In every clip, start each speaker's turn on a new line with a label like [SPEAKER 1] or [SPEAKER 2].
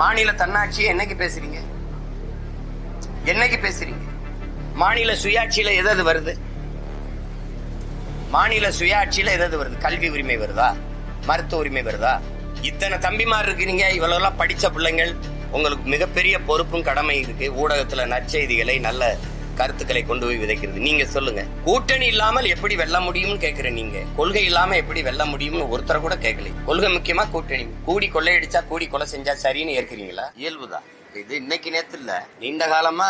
[SPEAKER 1] மாநில தன்னாட்சியை என்னைக்கு பேசுறீங்க? என்னைக்கு பேசுறீங்க? மாநில சுயாட்சியில எதாவது வருது? மாநில சுயாட்சியில எதாவது வருது? கல்வி உரிமை வருதா? மருத்துவ உரிமை வருதா? இத்தனை தம்பிமார் இருக்கிறீங்க இவ்வளவு படிச்ச பிள்ளைங்கள். உங்களுக்கு மிகப்பெரிய பொறுப்பும் கடமை இருக்கு. ஊடகத்துல நற்செய்திகளை நல்ல கருத்துக்களை கொண்டு போய் விதைக்கிறது. நீங்க சொல்லுங்க. கூட்டணி இல்லாமல் எப்படி வெல்ல முடியும்னு கேக்குற நீங்க. கொள்கை இல்லாம எப்படி வெல்ல முடியும்னு ஒருத்தரை கூட கேட்கல. கொள்கை முக்கியமா கூட்டணி. கூடி கொள்ளையடிச்சா கூடி கொலை செஞ்சா சரின்னு ஏற்கிறீங்களா? இயல்புதான். இது இன்னைக்கு நேத்து இல்ல. நீண்ட காலமா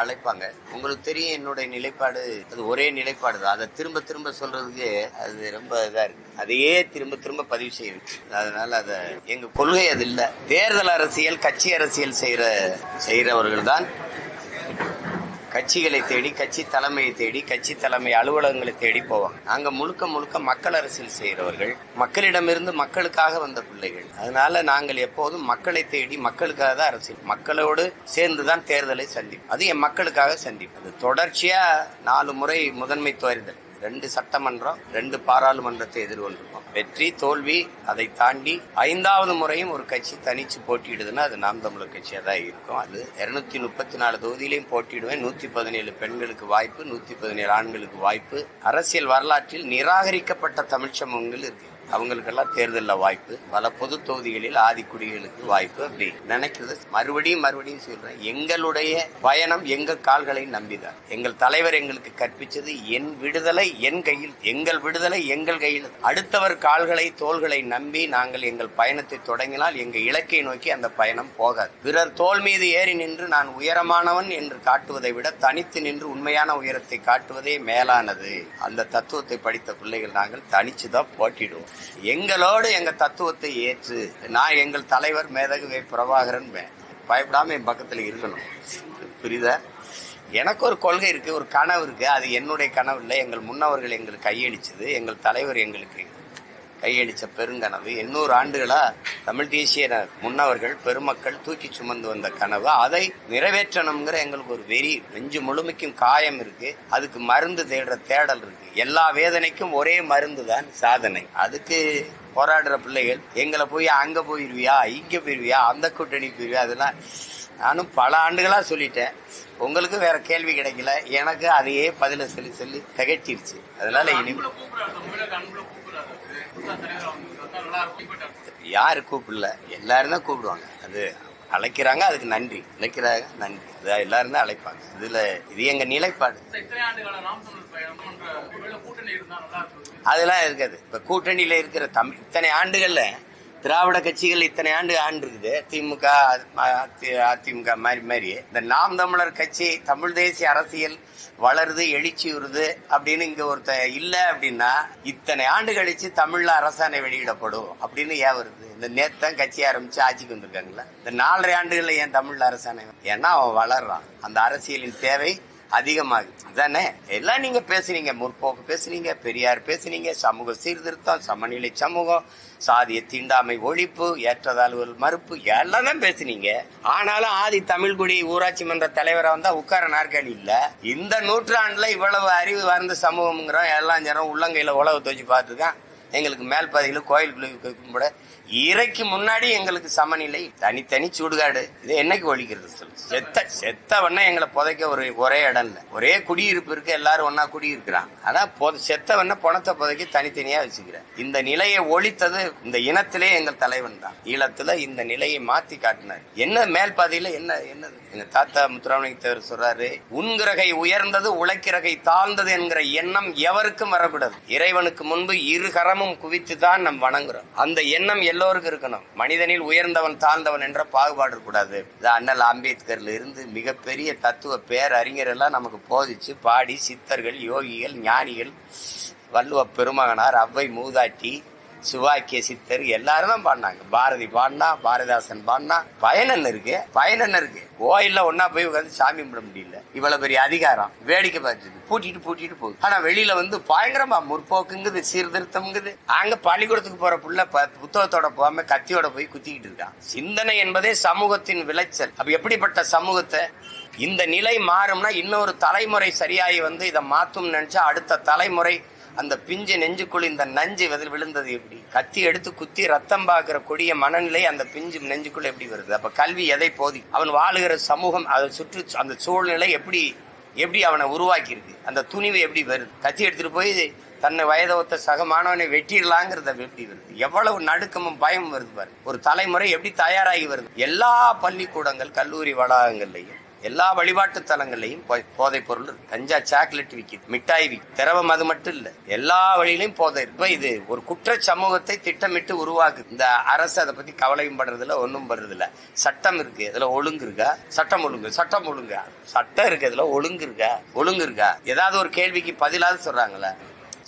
[SPEAKER 1] அழைப்பாங்க. உங்களுக்கு தெரியும் என்னுடைய நிலைப்பாடு. அது ஒரே நிலைப்பாடு தான். அதை திரும்ப திரும்ப சொல்றதுக்கு அது ரொம்ப இதா இருக்கு. அதையே திரும்ப திரும்ப பதிவு செய்யணும் அதனால அத எங்க கொள்கை அது இல்ல. தேர்தல் அரசியல் கட்சி அரசியல் செய்யற செய்யறவர்கள் தான் கட்சிகளை தேடி கட்சி தலைமையை தேடி கட்சி தலைமை அலுவலகங்களை தேடி போவாங்க. நாங்க முழுக்க முழுக்க மக்கள் அரசியல் செய்கிறவர்கள். மக்களிடமிருந்து மக்களுக்காக வந்த பிள்ளைகள். அதனால நாங்கள் எப்போதும் மக்களை தேடி மக்களுக்காக தான் அரசியல். மக்களோடு சேர்ந்துதான் தேர்தலை சந்திப்போம். அது என் மக்களுக்காக சந்திப்போம். அது தொடர்ச்சியா நாலு முறை முதன்மை தேர்தல். ரெண்டு சட்டமன்றம் ரெண்டு பாராளுமன்றத்தை எதிர்கொண்டிருக்கோம். வெற்றி தோல்வி அதை தாண்டி ஐந்தாவது முறையும் ஒரு கட்சி தனிச்சு போட்டியிடுதுன்னா அது நாம் தமிழர் கட்சியாக தான் இருக்கும். அது இருநூத்தி முப்பத்தி நாலு தொகுதியிலையும் போட்டியிடுவேன். நூத்தி பதினேழு பெண்களுக்கு வாய்ப்பு நூத்தி பதினேழு ஆண்களுக்கு வாய்ப்பு. அரசியல் வரலாற்றில் நிராகரிக்கப்பட்ட தமிழ்ச்சமங்கள் இருக்கு. அவங்களுக்கெல்லாம் தேர்தலில் வாய்ப்பு பல பொது தொகுதிகளில் ஆதிக்குடிகளுக்கு வாய்ப்பு அப்படி. நினைக்கிறது. மறுபடியும் மறுபடியும் சொல்றேன் எங்களுடைய பயணம் எங்க கால்களை நம்பிதான். எங்கள் தலைவர் எங்களுக்கு கற்பிச்சது என் விடுதலை என் கையில் எங்கள் விடுதலை எங்கள் கையில். அடுத்தவர் கால்களை தோள்களை நம்பி நாங்கள் எங்கள் பயணத்தை தொடங்கினால் எங்கள் இலக்கை நோக்கி அந்த பயணம் போகாது. பிறர் தோல் மீது ஏறி நின்று நான் உயரமானவன் என்று காட்டுவதை விட தனித்து நின்று உண்மையான உயரத்தை காட்டுவதே மேலானது. அந்த தத்துவத்தை படித்த பிள்ளைகள் நாங்கள் தனிச்சுதான் போட்டிடுவோம். எங்களோடு எங்க தத்துவத்தை ஏற்று நான் எங்கள் தலைவர் மேதகு வே பிரபாகரன் பயப்படாம என் பக்கத்துல இருக்கணும். புரியுதா? எனக்கு ஒரு கொள்கை இருக்கு ஒரு கனவு இருக்கு. அது என்னுடைய கனவு இல்லை. எங்கள் முன்னவர்கள் எங்களுக்கு கையடிச்சது எங்கள் தலைவர் எங்களுக்கு கையளித்த பெருங்கனவு. எண்ணூறு ஆண்டுகளா தமிழ் தேசிய ந- முன்னவர்கள் பெருமக்கள் தூக்கி சுமந்து வந்த கனவு. அதை நிறைவேற்றணுங்கிற எங்களுக்கு ஒரு வெறி. நெஞ்சு முழுமைக்கும் காயம் இருக்கு. அதுக்கு மருந்து தேடுற தேடல் இருக்கு. எல்லா வேதனைக்கும் ஒரே மருந்து தான் சாதனை. அதுக்கு போராடுற பிள்ளைகள் எங்களை போய் அங்க போயிருவியா இங்க போயிருவியா அந்த கூட்டணி போயிருவியா அதெல்லாம் நானும் பல ஆண்டுகளா சொல்லிட்டேன். உங்களுக்கு வேற கேள்வி கிடைக்கல. எனக்கு அதையே பதில சொல்லி சொல்லி திகட்டிருச்சு அதனால இனி யாரு கூப்பிடல? எல்லாரும் தான் கூப்பிடுவாங்க. அது அழைக்கிறாங்க அதுக்கு நன்றி. அழைக்கிறாங்க நன்றி. அது எல்லாரும் தான் அழைப்பாங்க. இதுல இது எங்க நிலைப்பாடு. அதெல்லாம் இருக்காது. இப்ப கூட்டணியில இருக்கிற தமிழ் இத்தனை ஆண்டுகள்ல திராவிட கட்சிகள் இத்தனை ஆண்டு ஆண்டு இருக்குது திமுக அதிமுக மாதிரி மாதிரி இந்த நாம் தமிழர் கட்சி தமிழ் தேசிய அரசியல் வளருது எழுச்சி வருது அப்படின்னு இங்க ஒருத்த இல்ல அப்படின்னா இத்தனை ஆண்டு கழிச்சு தமிழ்ல அரசாணை வெளியிடப்படும் அப்படின்னு ஏன் வருது? இந்த நேத்து தான் கட்சி ஆரம்பிச்சு ஆட்சிக்கு வந்திருக்காங்களா இந்த நாலரை ஆண்டுகள்ல ஏன் தமிழ்ல அரசாணை? ஏன்னா அவன் வளர்றான். அந்த அரசியலின் தேவை அதிகமாகுது. அதானே? எல்லாம் நீங்க பேசுனீங்க. முற்போக்கு பேசுனீங்க பெரியார் பேசுனீங்க சமூக சீர்திருத்தம் சமநிலை சமூகம் சாதிய தீண்டாமை ஒழிப்பு ஏற்றதாழ்வுகள் மறுப்பு எல்லாம் தான் பேசுனீங்க. ஆனாலும் ஆதி தமிழ்குடி ஊராட்சி மன்ற தலைவராக வந்தா உட்கார நாற்காலி இல்ல. இந்த நூற்றாண்டுல இவ்வளவு அறிவு வந்த சமூகம்ங்கிறோம் எல்லாம் ஜனம் உள்ளங்கையில உழவு தோச்சு பார்த்துதான் எங்களுக்கு மேல் பாதையில் கோயிலுக்குள்ளே கும்பிட இறைக்கு முன்னாடி எங்களுக்கு சமநிலை தனித்தனி சுடுகாடு. இது என்னைக்கு ஒழிக்கிறது சொல்லு. செத்த செத்தவன எங்களை புதைக்க ஒரு ஒரே இடம் இல்லை. ஒரே குடியிருப்பு இருக்கு. எல்லாரும் ஒன்னா குடியிருக்கிறான் ஆனா பொ- செத்தவன பணத்தை புதைக்க தனித்தனியா வச்சுக்கிறேன். இந்த நிலையை ஒழித்தது இந்த இனத்திலே எங்கள் தலைவன் தான். ஈழத்துல இந்த நிலையை மாத்தி காட்டினார். என்ன மேல் பாதையில என்ன என்னது? எங்க தாத்தா முத்துராமலிங்கத்தவர் சொல்றாரு உன்கிரகை உயர்ந்தது உழைக்கிறகை தாழ்ந்தது என்கிற எண்ணம் எவருக்கும் வரக்கூடாது. இறைவனுக்கு முன்பு இருகரம் கரமும் குவித்து தான் நம் வணங்குறோம். அந்த எண்ணம் எல்லோருக்கும் இருக்கணும். மனிதனில் உயர்ந்தவன் தாழ்ந்தவன் என்ற பாகுபாடு கூடாது இது அண்ணல் அம்பேத்கர்ல இருந்து மிகப்பெரிய தத்துவ பேரறிஞர் எல்லாம் நமக்கு போதிச்சு பாடி சித்தர்கள் யோகிகள் ஞானிகள் வள்ளுவ பெருமகனார் அவ்வை மூதாட்டி சிவாக்கிய சித்தர் எல்லாரும் தான் பாடினாங்க. பாரதி பாடினா பாரதிதாசன் பாடினா பயன் இருக்கு பயன் இருக்கு. கோயில்ல ஒன்னா போய் உட்காந்து சாமி கும்பிட முடியல. இவ்வளவு பெரிய அதிகாரம். வேடிக்கை பார்த்துட்டு பூட்டிட்டு பூட்டிட்டு போகுது. ஆனா வெளியில வந்து பயங்கரமா முற்போக்குங்குது சீர்திருத்தம்ங்குது. அங்க பள்ளிக்கூடத்துக்கு போற புள்ள ப- புத்தகத்தோட போகாம கத்தியோட போய் குத்திக்கிட்டு இருக்கான் சிந்தனை என்பதே சமூகத்தின் விளைச்சல். அப்ப எப்படிப்பட்ட சமூகத்தை இந்த நிலை மாறும்னா இன்னொரு தலைமுறை சரியாகி வந்து இதை மாத்தும் நினைச்சா அடுத்த தலைமுறை அந்த பிஞ்சு நெஞ்சுக்குள் இந்த நஞ்சு அதில் விழுந்தது எப்படி? கத்தி எடுத்து குத்தி ரத்தம் பார்க்கிற கொடிய மனநிலை அந்த பிஞ்சு நெஞ்சுக்குள்ள எப்படி வருது? அப்ப கல்வி எதை போதி? அவன் வாழுகிற சமூகம் அதை சுற்று அந்த சூழ்நிலை எப்படி எப்படி அவனை உருவாக்கியிருக்கு? அந்த துணிவு எப்படி வருது? கத்தி எடுத்துட்டு போய் தன்னை வயதை ஒத்த சக மாணவனை வெட்டிடலாங்கிறத எப்படி வருது? எவ்வளவு நடுக்கமும் பயம் வருது பாரு. ஒரு தலைமுறை எப்படி தயாராகி வருது? எல்லா பள்ளிக்கூடங்கள் கல்லூரி வளாகங்கள்லையும் எல்லா வழிபாட்டு தலங்கள்லையும் போதை பொருள் கஞ்சா சாக்லேட் விக்குது. மிட்டாய் விக்குது. திரவம் அது மட்டும் இல்ல. எல்லா வழியிலையும் போதை இருக்கு. இப்ப இது ஒரு குற்ற சமூகத்தை திட்டமிட்டு உருவாக்குது. இந்த அரசு அதை பத்தி கவலையும் படுறதில்ல ஒன்றும் படுறதில்ல சட்டம் இருக்கு. இதுல ஒழுங்கு இருக்கா சட்டம் ஒழுங்கு. சட்டம் ஒழுங்கு? சட்டம் இருக்கு. இதுல ஒழுங்கு இருக்கா ஒழுங்கு இருக்கா ஏதாவது ஒரு கேள்விக்கு பதிலாவது சொல்றாங்களே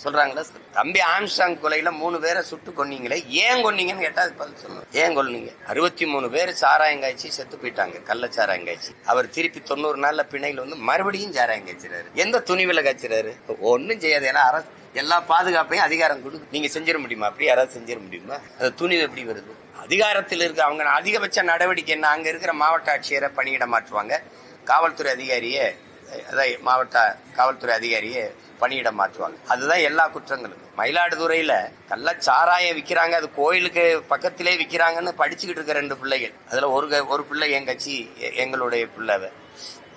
[SPEAKER 1] சொல்றாங்களா தம்பி ஆம்ஸ்டாங் கொலையில மூணு பேரை சுட்டு கொன்னீங்களே ஏன் கொன்னீங்கன்னு கேட்டா பதில் சொல்லணும். ஏன் கொன்னீங்க அறுபத்தி மூணு பேர் சாராயம் காய்ச்சி செத்து போயிட்டாங்க கள்ள சாராயம் காய்ச்சி. அவர் திருப்பி தொண்ணூறு நாள்ல பிணையில வந்து மறுபடியும் சாராயம் காய்ச்சிறாரு. எந்த துணிவில காய்ச்சிறாரு? ஒன்னும் செய்யாது. ஏன்னா அரசு எல்லா பாதுகாப்பையும் அதிகாரம் கொடு நீங்க செஞ்சிட முடியுமா? அப்படி யாராவது செஞ்சிட முடியுமா? அந்த துணிவு எப்படி வருது? அதிகாரத்தில் இருக்க அவங்க அதிகபட்ச நடவடிக்கை என்ன? அங்க இருக்கிற மாவட்ட ஆட்சியரை பணியிட மாற்றுவாங்க. காவல்துறை அதிகாரியை அதான் மாவட்ட காவல்துறை அதிகாரியை பணியிடம் மாற்றுவாங்க. அதுதான் எல்லா குற்றங்களும். மயிலாடுதுறையில கள்ள சாராயம் விற்கிறாங்க அது கோயிலுக்கு பக்கத்திலே விற்கிறாங்கன்னு படிச்சுக்கிட்டு இருக்க ரெண்டு பிள்ளைகள். அதுல ஒரு க- ஒரு பிள்ளை என் கட்சி எ- எங்களுடைய பிள்ளைவ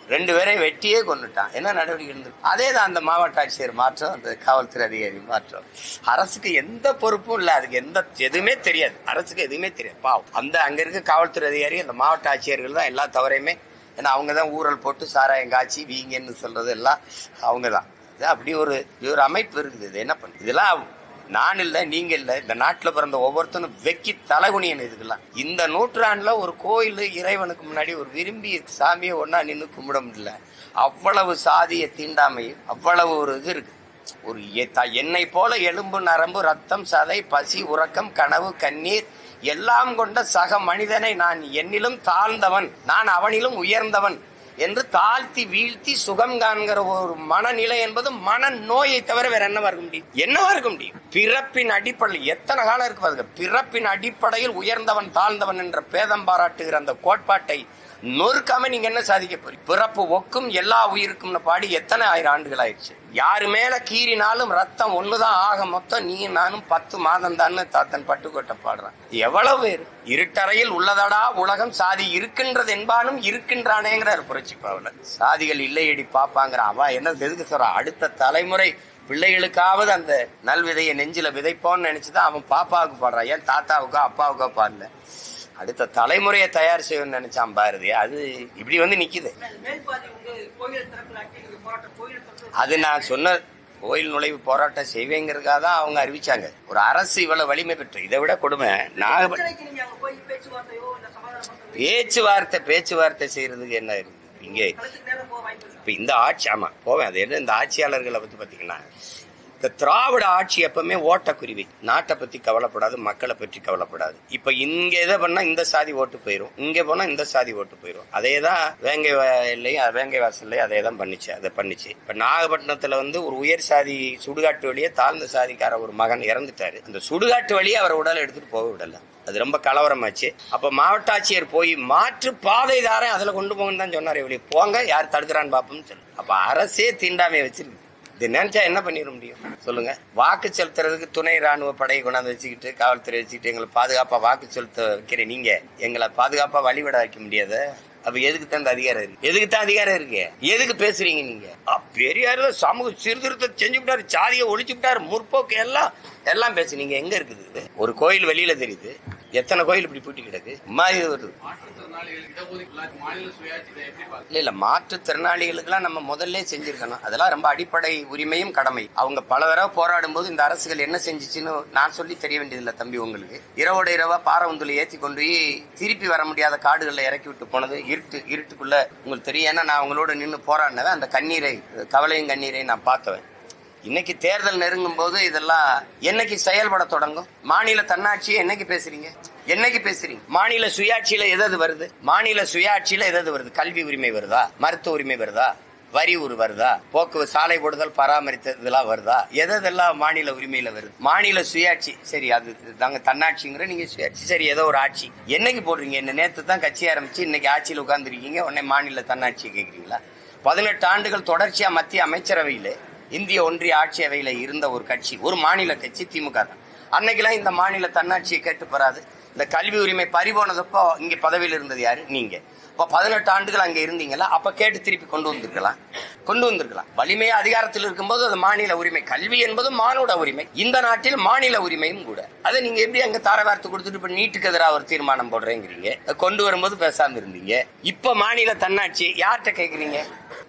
[SPEAKER 1] ரெண்டு பேரையும் வெட்டியே கொண்டுட்டான் என்ன நடவடிக்கை இருந்தது அதே தான் அந்த மாவட்ட ஆட்சியர் மாற்றம் அந்த காவல்துறை அதிகாரி மாற்றம். அரசுக்கு எந்த பொறுப்பும் இல்லை. அதுக்கு எந்த எதுவுமே தெரியாது. அரசுக்கு எதுவுமே தெரியாது. பாவம். அந்த அங்க இருக்க காவல்துறை அதிகாரி அந்த மாவட்ட ஆட்சியர்கள் தான் எல்லா தவறையுமே ஏன்னா அவங்க தான் ஊரல் போட்டு சாராயம் காய்ச்சி வீங்கன்னு சொல்றது எல்லாம் அவங்க தான் அப்படி ஒரு ஒரு அமைப்பு இருக்குது. இது என்ன பண்ணு இதெல்லாம் நான் இல்லை நீங்க இல்லை. இந்த நாட்டில் பிறந்த ஒவ்வொருத்தனும் வெக்கி தலைகுனியன் இதுக்கெல்லாம். இந்த நூற்றாண்டுல ஒரு கோயில் இறைவனுக்கு முன்னாடி ஒரு விரும்பி சாமியை ஒன்னா நின்று கும்பிட முடியல. அவ்வளவு சாதிய தீண்டாமை அவ்வளவு ஒரு இது இருக்கு. ஒரு என்னை போல எலும்பு நரம்பு ரத்தம் சதை பசி உறக்கம் கனவு கண்ணீர் எல்லாம் கொண்ட சக மனிதனை நான் என்னிலும் தாழ்ந்தவன் நான் அவனிலும் உயர்ந்தவன் என்று தாழ்த்தி வீழ்த்தி சுகம் காண்கிற ஒரு மனநிலை என்பது மன நோயை தவிர வேற என்னவா இருக்க முடியும்? என்னவா இருக்க முடியும்? பிறப்பின் அடிப்படையில் எத்தனை காலம் இருக்கு பாருங்க. பிறப்பின் அடிப்படையில் உயர்ந்தவன் தாழ்ந்தவன் என்ற பேதம் பாராட்டுகிற அந்த கோட்பாட்டை நொறுக்காம நீங்க என்ன சாதிக்க போறீங்க? பிறப்பு ஒக்கும் எல்லா உயிருக்கும்னு பாடி எத்தனை ஆயிரம் ஆண்டுகள் ஆயிடுச்சு? யாரு மேல கீறினாலும் ரத்தம் ஒண்ணுதான் ஆக மொத்தம் நீ நானும் பத்து மாதம் தான் தாத்தன் பட்டுக்கோட்டை பாடுறான். எவ்வளவு பேர்? இருட்டறையில் உள்ளதடா உலகம் சாதி இருக்கின்றது என்பானும் இருக்கின்றானேங்கிறார் புரட்சி பாவலர். சாதிகள் இல்லையடி பாப்பாங்கிற அவ என்ன எதுக்கு சொல்றா? அடுத்த தலைமுறை பிள்ளைகளுக்காவது அந்த நல்விதையை நெஞ்சில விதைப்போன்னு நினைச்சுதான் அவன் பாப்பாவுக்கு பாடுறான் ஏன் தாத்தாவுக்கோ அப்பாவுக்கோ பாடல. அடுத்த தலைமுறையை தயார் செய்யணும்னு நினைச்சான் பாரதி. அது இப்படி வந்து நிக்குது. அது நான் சொன்ன கோயில் நுழைவு போராட்டம் செய்வேங்கிறதுக்காக தான் அவங்க அறிவிச்சாங்க. ஒரு அரசு இவ்வளவு வலிமை பெற்று இதை விட கொடுமை. நாகப்பட்டினம் பேச்சுவார்த்தை பேச்சுவார்த்தை செய்யறதுக்கு என்ன இருக்கு? இங்கே.
[SPEAKER 2] இப்போ
[SPEAKER 1] இப்ப இந்த ஆட்சி ஆமா போவேன். அது என்ன இந்த ஆட்சியாளர்களை பத்தி பாத்தீங்கன்னா இந்த திராவிட ஆட்சி எப்பவுமே ஓட்டக்குருவி. நாட்டை பத்தி கவலைப்படாது மக்களை பற்றி கவலைப்படாது. இப்ப இங்க எதை பண்ணா இந்த சாதி ஓட்டு போயிரும். இங்க போனா இந்த சாதி ஓட்டு போயிரும். அதே தான் வேங்கை வயல்லையும் வேங்கை வாசல்லையும் அதே தான் பண்ணிச்சு அதை பண்ணிச்சு. இப்ப நாகப்பட்டினத்துல வந்து ஒரு உயர் சாதி சுடுகாட்டு வழியே தாழ்ந்த சாதிக்கார ஒரு மகன் இறந்துட்டாரு. அந்த சுடுகாட்டு வழியே அவர் உடலை எடுத்துட்டு போக விடல. அது ரொம்ப கலவரமாச்சு. அப்ப மாவட்ட ஆட்சியர் போய் மாற்று பாதை தாரேன் அதுல கொண்டு போங்கன்னு தான் சொன்னார். இவளி போங்க யார் தடுக்கிறான்னு பாப்போம்னு சொல்லு. அப்ப அரசே தீண்டாமையை வச்சிருக்கு. இது நினைச்சா என்ன பண்ணிட முடியும்? சொல்லுங்க. வாக்கு செலுத்துறதுக்கு துணை ராணுவ படையை கொண்டாந்து வச்சுக்கிட்டு காவல்துறை வச்சுக்கிட்டு எங்களை பாதுகாப்பா வாக்கு செலுத்த வைக்கிற நீங்க எங்களை பாதுகாப்பா வழிவிட வைக்க முடியாத? அப்ப எதுக்கு தான் இந்த அதிகாரம் இருக்கு? எதுக்கு தான் அதிகாரம் இருக்கு? எதுக்கு பேசுறீங்க நீங்க? பெரியார் சமூக சீர்திருத்தம் செஞ்சு விட்டாரு சாதியை ஒழிச்சு விட்டாரு முற்போக்கு எல்லாம் எல்லாம் பேசுனீங்க எங்க இருக்குது? இது? ஒரு கோயில் வெளியில தெரியுது. எத்தனை கோயில் இப்படி பூட்டி கிடக்கு? மாதிரி வருது இல்ல இல்ல மாற்றுத்திறனாளிகளுக்கெல்லாம் நம்ம முதல்ல செஞ்சிருக்கணும். அதெல்லாம் ரொம்ப அடிப்படை உரிமையும் கடமை. அவங்க பல தடவை போராடும் போது இந்த அரசுகள் என்ன செஞ்சிச்சுன்னு நான் சொல்லி தெரிய வேண்டியதில்லை தம்பி உங்களுக்கு. இரவோட இரவா பாரவந்துல ஏற்றி கொண்டு போய் திருப்பி வர முடியாத காடுகளில் இறக்கி விட்டு போனது இருட்டு இருட்டுக்குள்ள உங்களுக்கு தெரியும். ஏன்னா நான் அவங்களோட நின்று போராடினவன் அந்த கண்ணீரை கவலையும் கண்ணீரை நான் பார்த்தவன். இன்னைக்கு தேர்தல் நெருங்கும் போது இதெல்லாம் என்னைக்கு செயல்பட தொடங்கும்? மாநில தன்னாட்சியை என்னைக்கு பேசுறீங்க? என்னைக்கு பேசுறீங்க? மாநில சுயாட்சியில எதாவது வருது? மாநில சுயாட்சியில எதாவது வருது? கல்வி உரிமை வருதா? மருத்துவ உரிமை வருதா? வரி ஒரு வருதா? போக்கு சாலை போடுதல் பராமரித்ததுலாம் இதெல்லாம் வருதா? எதெல்லாம் மாநில உரிமையில வருது? மாநில சுயாட்சி சரி அது தாங்க தன்னாட்சிங்கிற நீங்க சுயாட்சி. சரி ஏதோ ஒரு ஆட்சி. என்னைக்கு போடுறீங்க? என்ன நேத்து தான் கட்சி ஆரம்பிச்சு இன்னைக்கு ஆட்சியில் உட்காந்துருக்கீங்க உடனே மாநில தன்னாட்சி கேட்குறீங்களா பதினெட்டு ஆண்டுகள் தொடர்ச்சியா மத்திய அமைச்சரவையில் இந்திய ஒன்றிய ஆட்சி அவையில் இருந்த ஒரு கட்சி ஒரு மாநில கட்சி திமுக தான். அன்னைக்கெல்லாம் இந்த மாநில தன்னாட்சியை கேட்டு பெறாது. இந்த கல்வி உரிமை பறிபோனதப்போ இங்கே பதவியில் இருந்தது யாரு? நீங்க. இப்போ பதினெட்டு ஆண்டுகள் அங்கே இருந்தீங்களா? அப்போ கேட்டு திருப்பி கொண்டு வந்திருக்கலாம். கொண்டு வந்திருக்கலாம். வலிமையா அதிகாரத்தில் இருக்கும்போது அது மாநில உரிமை. கல்வி என்பது மானுட உரிமை. இந்த நாட்டில் மாநில உரிமையும் கூட. அதை நீங்க எப்படி அங்க தாரவார்த்து கொடுத்துட்டு இப்ப நீட்டுக்கு எதிராக ஒரு தீர்மானம் போடுறேங்கிறீங்க? கொண்டு வரும்போது பேசாம இருந்தீங்க. இப்ப மாநில தன்னாட்சி யார்கிட்ட கேட்குறீங்க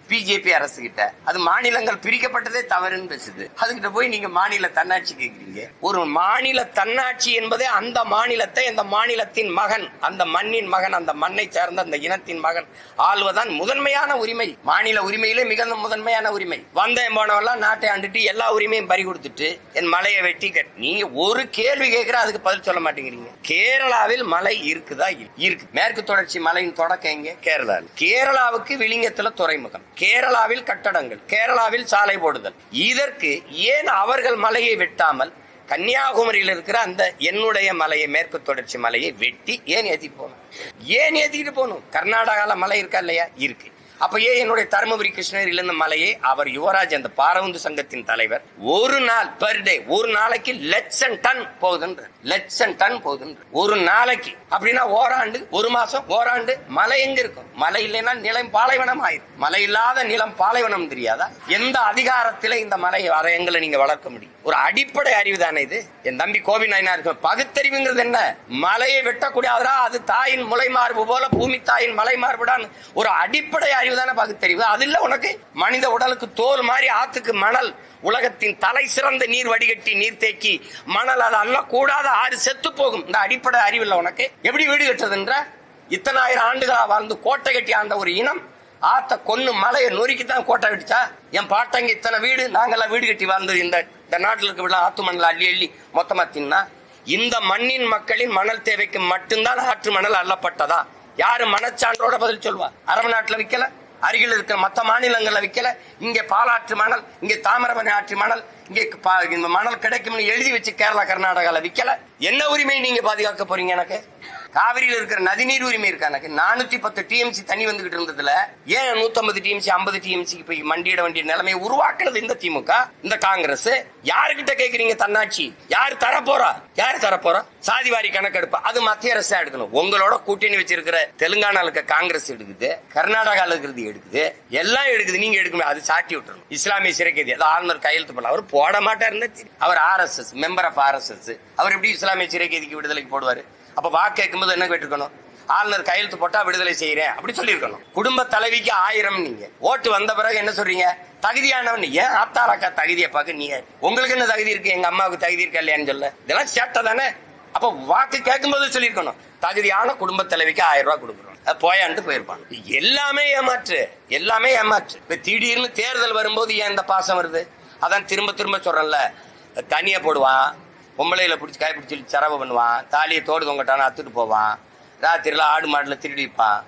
[SPEAKER 1] பிஜேபி அரசு கிட்ட அது மாநிலங்கள் பிரிக்கப்பட்டதே தவறுன்னு பேசுது. அதுகிட்ட போய் நீங்க மாநில தன்னாட்சி கேக்குறீங்க. ஒரு மாநில தன்னாட்சி என்பதே அந்த மாநிலத்தை அந்த மாநிலத்தின் மகன் அந்த மண்ணின் மகன் அந்த மண்ணை சார்ந்த அந்த இனத்தின் மகன் ஆள்வதான் முதன்மையான உரிமை. மாநில உரிமையிலே மிக முதன்மையான உரிமை. வந்த போனவெல்லாம் நாட்டை ஆண்டுட்டு எல்லா உரிமையும் பறி கொடுத்துட்டு என் மலையை வெட்டி கட். நீங்க ஒரு கேள்வி கேட்கிற அதுக்கு பதில் சொல்ல மாட்டேங்கிறீங்க. கேரளாவில் மலை இருக்குதா? இருக்கு. மேற்கு தொடர்ச்சி மலையின் தொடக்கம் எங்க? கேரளா கேரளாவுக்கு விளிங்கத்துல துறைமுகம். கேரளாவில் கட்டடங்கள் கேரளாவில் சாலை போடுதல். இதற்கு ஏன் அவர்கள் மலையை வெட்டாமல் கன்னியாகுமரியில் இருக்கிற அந்த என்னுடைய மலையை மேற்கு தொடர்ச்சி மலையை வெட்டி ஏன் ஏத்தி போகணும் ஏன் ஏத்திட்டு போகணும் கர்நாடகாவில் மலை இருக்கா இல்லையா? இருக்கு. அப்பயே ஏன் என்னுடைய தருமபுரி கிருஷ்ணகிரியில இருந்த மலையை அவர் யுவராஜ் அந்த பாரவுந்து சங்கத்தின் தலைவர் ஒரு நாள் பெர் டே ஒரு நாளைக்கு லட்சம் டன் போகுதுன்ற லட்சம் டன் போகுதுன்ற. ஒரு நாளைக்கு. அப்படின்னா ஓராண்டு ஒரு மாசம் ஓராண்டு மலை எங்க இருக்கும்? மலை இல்லைன்னா நிலம் பாலைவனம் ஆயிரும். மலை இல்லாத நிலம் பாலைவனம் தெரியாதா? எந்த அதிகாரத்தில இந்த மலை வரையங்களை நீங்க வளர்க்க முடியும்? ஒரு அடிப்படை அறிவு தானே இது. என் தம்பி கோவி நாயனா இருக்கு பகுத்தறிவுங்கிறது என்ன? மலையை வெட்டக்கூடாதா அது தாயின் முளை மார்பு போல பூமி தாயின் மலை மார்புடான் ஒரு அடிப்படை அறிவு தானே பகுத்தறிவு அது இல்லை உனக்கு மனித உடலுக்கு தோல் மாதிரி ஆத்துக்கு மணல். உலகத்தின் தலை சிறந்த நீர் வடிகட்டி நீர் தேக்கி மணல் அது அல்ல கூடாத ஆறு செத்து போகும். இந்த அடிப்படை அறிவு இல்லை உனக்கு. எப்படி வீடு கட்டுறதுன்ற? இத்தனாயிரம் ஆண்டுகளா வாழ்ந்து கோட்டை கட்டி ஆண்ட ஒரு இனம் ஆத்த கொன்னு மலையை நொறுக்கி தான் கோட்டை கட்டிச்சா? என் பாட்டங்க இத்தனை வீடு நாங்கெல்லாம் வீடு கட்டி வாழ்ந்தது இந்த இந்த நாட்டில் இருக்க விழா ஆத்து மணல் அள்ளி அள்ளி மொத்தமா தின்னா? இந்த மண்ணின் மக்களின் மணல் தேவைக்கு மட்டும்தான் ஆற்று மணல் அள்ளப்பட்டதா? யாரு மனச்சான்றோட பதில் சொல்வா? அரபு நாட்டில் விக்கல அருகில் இருக்கிற மற்ற மாநிலங்களில் விற்கல இங்கே பாலாற்று மணல் இங்கே தாமிரபரணி ஆற்று மணல் இங்க பா- இந்த மணல் கிடைக்கும்னு எழுதி வச்சு கேரளா கர்நாடகாவில் விற்கல என்ன உரிமை நீங்க பாதுகாக்க போறீங்க எனக்கு? காவிரியில் இருக்கிற நதிநீர் உரிமை இருக்கா எனக்கு? நானூத்தி பத்து டிஎம்சி தண்ணி வந்துகிட்டு இருந்ததுல ஏன் 150 டிஎம்சி ஐம்பது டிஎம்சிக்கு போய் மண்டியிட வேண்டிய நிலைமையை உருவாக்குறது இந்த திமுக இந்த காங்கிரஸ்? யாருகிட்ட கேக்குறீங்க தன்னாட்சி? யார் தரப்போறா? போறா யார் தரப்போறா? சாதிவாரி கணக்கெடுப்பு. அது மத்திய அரசு எடுக்கணும். உங்களோட கூட்டணி வச்சிருக்கிற தெலுங்கானால இருக்க காங்கிரஸ் எடுக்குது கர்நாடகாவில் இருக்கிறது எடுக்குது எல்லாம் எடுக்குது. நீங்க எடுக்கணும் அது சாட்டி விட்டுறணும். இஸ்லாமிய சிறைக்கைதி அது ஆளுநர் கையெழுத்து பண்ண அவர் போட மாட்டாருன்னு தெரியும். அவர் ஆர்எஸ்எஸ் மெம்பர் ஆஃப் ஆர்எஸ்எஸ் அவர் எப்படி இஸ்லாமிய சிறைக்கைதிக்கு விடுதலைக்கு போடுவார்? அப்ப வாக்கு கேட்கும்போது என்ன கேட்டுக்கணும் ஆளுநர் கையெழுத்து போட்டா விடுதலை செய்யறேன் அப்படி சொல்லியிருக்கணும். குடும்ப தலைவிக்கு ஆயிரம் நீங்க. ஓட்டு வந்த பிறகு என்ன சொல்றீங்க? தகுதியானவன் ஏன் ஆத்தாராக்கா தகுதியை பார்க்க நீங்க உங்களுக்கு என்ன தகுதி இருக்கு? எங்க அம்மாவுக்கு தகுதி இருக்கா இல்லையான்னு சொல்ல. இதெல்லாம் சேட்டை தானே. அப்ப வாக்கு கேட்கும்போது சொல்லியிருக்கணும். தகுதியான குடும்ப தலைவிக்கு ஆயிரம் ரூபாய் கொடுக்குறோம். அது போயான்ட்டு போயிருப்பான். எல்லாமே ஏமாற்று. எல்லாமே ஏமாற்று. இப்ப திடீர்னு தேர்தல் வரும்போது ஏன் இந்த பாசம் வருது? அதான் திரும்ப திரும்ப சொல்கிறல்ல தனியாக போடுவான் பொம்பளையில் பிடிச்சி காய் பிடிச்சி சரவை பண்ணுவான் தாலியை தோடு தொங்கட்டான்னு அத்துட்டு போவான் ராத்திரியில் ஆடு மாட்டில் திருடி வைப்பான்.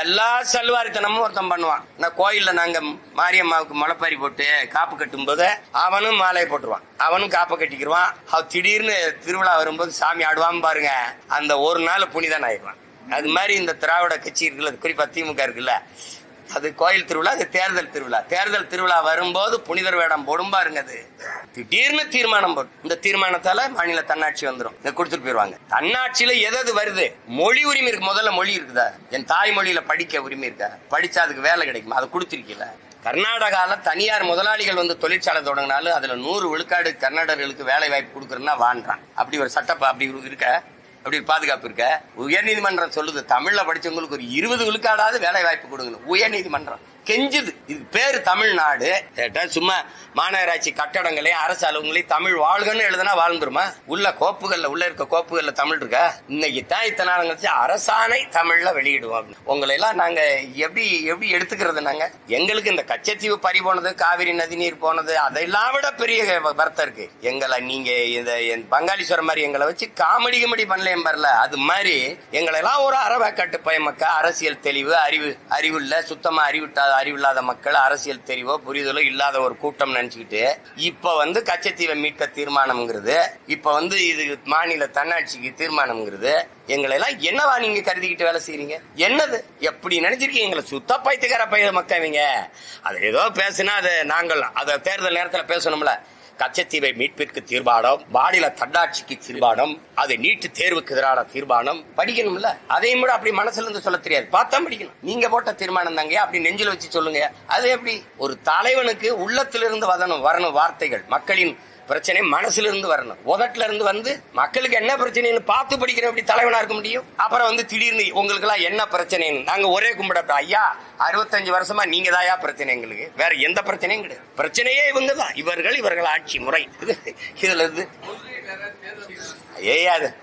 [SPEAKER 1] எல்லா செல்வாரித்தனமும் ஒருத்தன் பண்ணுவான். நான் கோயிலில் நாங்கள் மாரியம்மாவுக்கு முளைப்பாரி போட்டு காப்பு கட்டும் போது அவனும் மாலையை போட்டுருவான். அவனும் காப்பை கட்டிக்கிடுவான் அவ திடீர்னு திருவிழா வரும்போது சாமி ஆடுவான் பாருங்க அந்த ஒரு நாள் புனிதன் ஆயிடுவான். அது மாதிரி இந்த திராவிட கட்சி இருக்குல்ல குறிப்பாக திமுக இருக்குல்ல அது கோயில் திருவிழா அது தேர்தல் திருவிழா. தேர்தல் திருவிழா வரும்போது புனிதர் வேடம் போடும் பாருங்க அது. திடீர்னு தீர்மானம் போடும். இந்த தீர்மானத்தால மாநில தன்னாட்சி வந்துடும் இதை கொடுத்துட்டு போயிருவாங்க. தன்னாட்சியில எது எது வருது? மொழி உரிமை இருக்கு. முதல்ல மொழி இருக்குதா? என் தாய்மொழியில படிக்க உரிமை இருக்கா? படிச்சா அதுக்கு வேலை கிடைக்குமா? அதை கொடுத்திருக்கீல கர்நாடகால தனியார் முதலாளிகள் வந்து தொழிற்சாலை தொடங்கினாலும் அதுல நூறு விழுக்காடு கர்நாடகர்களுக்கு வேலை வாய்ப்பு கொடுக்குறேன்னா வாண்டான் அப்படி ஒரு சட்டப்பா அப்படி இருக்க? அப்படி பாதுகாப்பு இருக்க. உயர்நீதிமன்றம் சொல்லுது தமிழ்ல படிச்சவங்களுக்கு ஒரு இருபது விழுக்காடாவது வேலை வாய்ப்பு கொடுங்க உயர்நீதிமன்றம். கெஞ்சுது. இது பேரு தமிழ்நாடு. கேட்டா சும்மா மாநகராட்சி கட்டடங்களையும் அரசு அலுவலங்களையும் தமிழ் வாழ்கன்னு எழுதுனா வாழ்ந்துருமா? உள்ள கோப்புகள்ல உள்ள இருக்க கோப்புகள்ல தமிழ் இருக்கா? இன்னைக்கு தான் இத்தனை நாள் கழிச்சு அரசாணை தமிழ்ல வெளியிடுவோம் உங்களை எல்லாம் நாங்க எப்படி எப்படி எடுத்துக்கிறது நாங்க? எங்களுக்கு இந்த கச்சத்தீவு பறி போனது காவிரி நதி நீர் போனது அதெல்லாம் விட பெரிய வருத்தம் இருக்கு. எங்களை நீங்க இந்த என் பங்காளீஸ்வரர் மாதிரி எங்களை வச்சு காமெடி கிமெடி பண்ணலையும் பரல. அது மாதிரி எங்களை எல்லாம் ஒரு அறவேக்காட்டு பயமக்கா. அரசியல் தெளிவு அறிவு அறிவு இல்ல சுத்தமா அறிவிட்டாத அறிவில்லாத மக்கள் அரசியல் தெரிவோ புரிதலோ இல்லாத ஒரு கூட்டம் நினைச்சுக்கிட்டு இப்ப வந்து கச்சத்தீவை மீட்க தீர்மானம்ங்கிறது இப்ப வந்து இது மாநில தன்னாட்சிக்கு தீர்மானம்ங்கிறது எங்களை எல்லாம் என்னவா நீங்க கருதிக்கிட்டு வேலை செய்யறீங்க என்னது? எப்படி நினைச்சிருக்கீங்க? எங்களை சுத்த பைத்துக்கார பைய மக்கவீங்க அது ஏதோ பேசுனா அது நாங்கள் அதை தேர்தல் நேரத்தில் பேசணும்ல. கச்சத்தீவை மீட்பிற்கு தீர்மானம் மாநில தன்னாட்சிக்கு தீர்மானம் அது நீட்டு தேர்வுக்கு எதிரான தீர்மானம். படிக்கணும்ல? அதையும் கூட அப்படி மனசுல இருந்து சொல்ல தெரியாது. பார்த்தா படிக்கணும். நீங்க போட்ட தீர்மானம் தாங்க அப்படி நெஞ்சில் வச்சு சொல்லுங்க. அது எப்படி? ஒரு தலைவனுக்கு உள்ளத்திலிருந்து வரணும் வரணும் வார்த்தைகள். மக்களின் பிரச்சனை மனசுல இருந்து வரணும். உதட்டுல இருந்து வந்து மக்களுக்கு என்ன பிரச்சனைன்னு பார்த்து படிக்கிற எப்படி தலைவனா இருக்க முடியும்? அப்புறம் வந்து திடீர்னு உங்களுக்கு எல்லாம் என்ன பிரச்சனைன்னு? நாங்க ஒரே கும்பிட ஐயா அறுபத்தஞ்சு வருஷமா நீங்க தாயா பிரச்சனை எங்களுக்கு? வேற எந்த பிரச்சனையும் கிடையாது. பிரச்சனையே இவங்க தான் இவர்கள் இவர்கள் ஆட்சி முறை. இது- இதுல இருந்து
[SPEAKER 3] ஏயாது
[SPEAKER 1] ஏய் அது.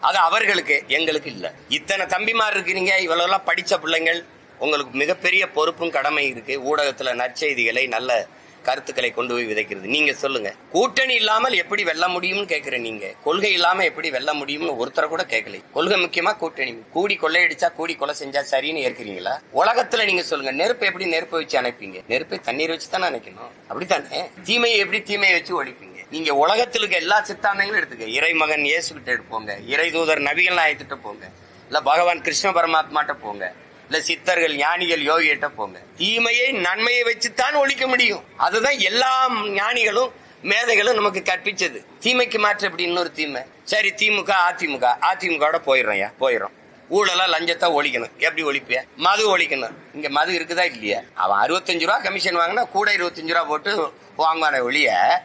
[SPEAKER 1] அது அவர்களுக்கு எங்களுக்கு இல்ல. இத்தனை தம்பிமார் இருக்கிறீங்க இவ்வளவு படிச்ச பிள்ளைங்கள். உங்களுக்கு மிகப்பெரிய பொறுப்பும் கடமை இருக்கு. ஊடகத்துல நற்செய்திகளை நல்ல கருத்துக்களை கொண்டு போய் விதைக்கிறது. நீங்க சொல்லுங்க. கூட்டணி இல்லாமல் எப்படி வெல்ல முடியும்னு கேக்குற நீங்க. கொள்கை இல்லாம எப்படி வெல்ல முடியும்னு ஒருத்தரை கூட கேட்கல கொள்கை முக்கியமா கூட்டணி. கூடி கொள்ளையடிச்சா கூடி கொலை செஞ்சா சரின்னு ஏற்கிறீங்களா? உலகத்துல நீங்க சொல்லுங்க. நெருப்பு எப்படி நெருப்பை வச்சு அணைப்பீங்க? நெருப்பை தண்ணீர் வச்சு தானே அணைக்கணும்? அப்படித்தானே? தீமையை எப்படி தீமையை வச்சு ஒழிப்பீங்க? நீங்க உலகத்தில் இருக்க எல்லா சித்தாந்தங்களும் எடுத்துக்க. இறைமகன் இயேசுகிட்ட எடுப்போங்க இறை தூதர் நபிகள் நாயத்திட்ட போங்க. இல்ல பகவான் கிருஷ்ண பரமாத்மாட்ட போங்க. இல்ல சித்தர்கள் ஞானிகள் யோகிகிட்ட போங்க. தீமையை நன்மையை வச்சுத்தான் ஒழிக்க முடியும். அதுதான் எல்லா ஞானிகளும் மேதைகளும் நமக்கு கற்பிச்சது. தீமைக்கு மாற்று அப்படி இன்னொரு தீமை. சரி திமுக அதிமுக. அதிமுக போயிடுறோம் போயிடும் ஊழலா லஞ்சத்தை ஒழிக்கணும். எப்படி ஒழிப்பிய மது ஒழிக்கணும். இங்க மது இருக்குதா இல்லையா? அவன் அறுபத்தஞ்சு ரூபா கமிஷன் வாங்கினா கூட இருபத்தஞ்சு ரூபா போட்டு வாங்குவான ஒழிய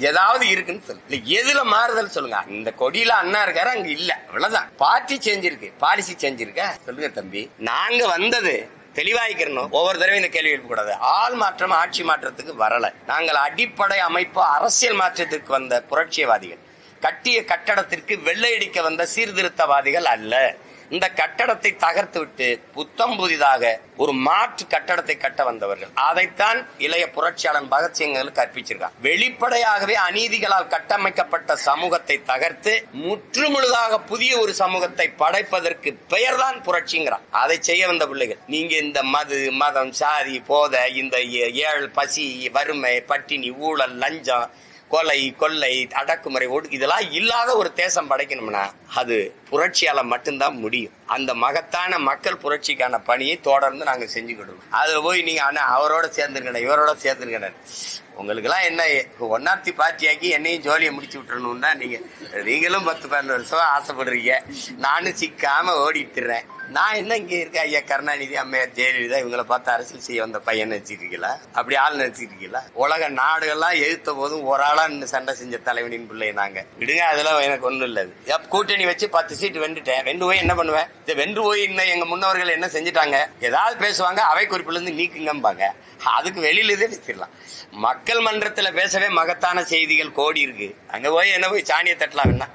[SPEAKER 1] ஏதாவது இருக்குன்னு சொல்லு. இல்ல எதுல மாறுதல் சொல்லுங்க. இந்த கொடியில அண்ணா இருக்காரு அங்க இல்ல. அவ்வளவுதான். பார்ட்டி செஞ்சிருக்கு பாலிசி செஞ்சிருக்க சொல்லுங்க தம்பி. நாங்க வந்தது தெளிவாய்க்கிறணும். ஒவ்வொரு தடவை இந்த கேள்வி எழுப்பக்கூடாது. ஆள் மாற்றம் ஆட்சி மாற்றத்துக்கு வரல. நாங்கள் அடிப்படை அமைப்பு அரசியல் மாற்றத்திற்கு வந்த புரட்சியவாதிகள். கட்டிய கட்டடத்திற்கு வெள்ளையடிக்க வந்த சீர்திருத்தவாதிகள் அல்ல. இந்த கட்டடத்தை தகர்த்து விட்டு புத்தம் புதிதாக ஒரு மாற்று கட்டடத்தை கட்ட வந்தவர்கள். அதைத்தான் இளைய புரட்சியாளன் பகத்சிங் எங்களுக்கு கற்பிச்சிருக்கான் வெளிப்படையாகவே அநீதிகளால் கட்டமைக்கப்பட்ட சமூகத்தை தகர்த்து முற்றுமுழுதாக புதிய ஒரு சமூகத்தை படைப்பதற்கு பெயர்தான் புரட்சிங்கிறான் அதை செய்ய வந்த பிள்ளைகள் நீங்க இந்த மது மதம் சாதி போதை இந்த ஏ- ஏழ் பசி வறுமை பட்டினி ஊழல் லஞ்சம் கொலை கொள்ளை அடக்குமுறை ஒடு இதெல்லாம் இல்லாத ஒரு தேசம் படைக்கணும்னா அது புரட்சியால மட்டும்தான் முடியும். அந்த மகத்தான மக்கள் புரட்சிக்கான பணியை தொடர்ந்து நாங்க செஞ்சுக்கிடுவோம் அதுல போய் நீங்க அண்ணா அவரோட சேர்ந்துருக்கணும் இவரோட சேர்ந்துருக்கணும் உங்களுக்கு எல்லாம் என்ன ஒன்னாப்தி பார்ட்டியாக்கி என்னையும் ஜோலியை முடிச்சு விட்டுறணும்னா நீங்க நீங்களும் பத்து பன்னெண்டு வருஷமா ஆசைப்படுறீங்க. நானும் சிக்காம ஓடிட்டுறேன் நான் என்ன இங்க இருக்க ஐயா கருணாநிதி அம்மையார் ஜெயலலிதா இவங்களை பார்த்து அரசியல் செய்ய வந்த பையன் நினைச்சிருக்கீங்களா? அப்படி ஆள் நினைச்சிருக்கீங்களா? உலக நாடுகள்லாம் எழுத்த போதும் ஒரு ஆளா சண்டை செஞ்ச தலைவனின் பிள்ளை நாங்க. விடுங்க அதெல்லாம் எனக்கு ஒண்ணும் இல்ல கூட்டணி வச்சு பத்து சீட் வென்றுட்டேன். வென்று போய் என்ன பண்ணுவேன்? இந்த வென்று போய் இன்னும் எங்க முன்னோர்கள் என்ன செஞ்சுட்டாங்க? ஏதாவது பேசுவாங்க அவை குறிப்புல இருந்து நீக்குங்கம்பாங்க. அதுக்கு வெளியில இதே பேசிடலாம். மக்கள் மன்றத்துல பேசவே மகத்தான செய்திகள் கோடி இருக்கு. அங்க போய் என்ன போய் சாணியை தட்டலாம் என்ன?